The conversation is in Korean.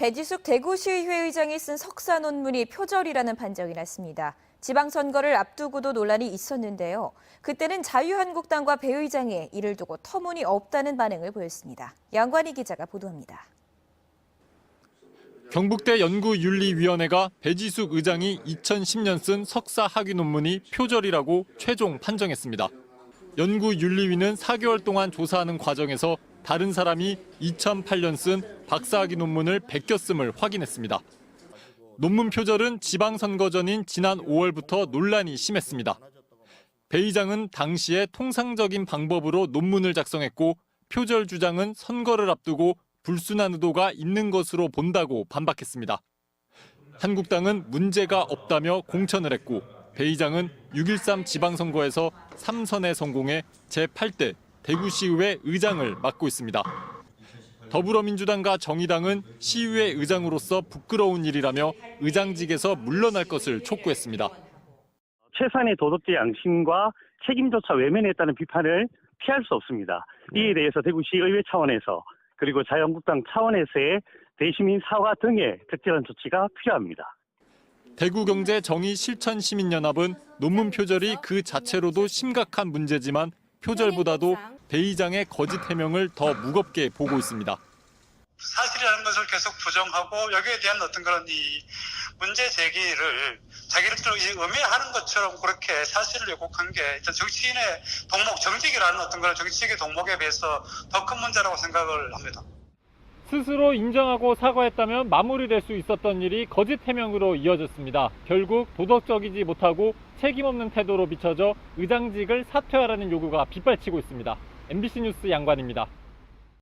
배지숙 대구시의회 의장이 쓴 석사 논문이 표절이라는 판정이 났습니다. 지방선거를 앞두고도 논란이 있었는데요. 그때는 자유한국당과 배 의장이 이를 두고 터무니없다는 반응을 보였습니다. 양관희 기자가 보도합니다. 경북대 연구윤리위원회가 배지숙 의장이 2010년 쓴 석사 학위 논문이 표절이라고 최종 판정했습니다. 연구윤리위는 4개월 동안 조사하는 과정에서 다른 사람이 2008년 쓴 박사학위 논문을 베꼈음을 확인했습니다. 논문 표절은 지방선거 전인 지난 5월부터 논란이 심했습니다. 배 의장은 당시에 통상적인 방법으로 논문을 작성했고 표절 주장은 선거를 앞두고 불순한 의도가 있는 것으로 본다고 반박했습니다. 한국당은 문제가 없다며 공천을 했고 배 의장은 6.13 지방선거에서 3선에 성공해 제8대 대구시의회 의장을 맡고 있습니다. 더불어민주당과 정의당은 시의회 의장으로서 부끄러운 일이라며 의장직에서 물러날 것을 촉구했습니다. 최소한의 도덕적 양심과 책임조차 외면했다는 비판을 피할 수 없습니다. 이에 대해서 대구시 의회 차원에서 그리고 자유한국당 차원에서의 대시민 사과 등의 적절한 조치가 필요합니다. 대구경제정의실천시민연합은 논문 표절이 그 자체로도 심각한 문제지만 표절보다도 대의장의 거짓 해명을 더 무겁게 보고 있습니다. 사실이라는 것을 계속 부정하고 여기에 대한 어떤 그런 이 문제 제기를 자기들이 음해하는 것처럼 그렇게 사실을 왜곡한 게 일단 정치인의 동목, 정직이라는 어떤 그런 정치적인 동목에 비해서 더 큰 문제라고 생각을 합니다. 스스로 인정하고 사과했다면 마무리될 수 있었던 일이 거짓 해명으로 이어졌습니다. 결국 도덕적이지 못하고 책임 없는 태도로 비춰져 의장직을 사퇴하라는 요구가 빗발치고 있습니다. MBC 뉴스 양관입니다.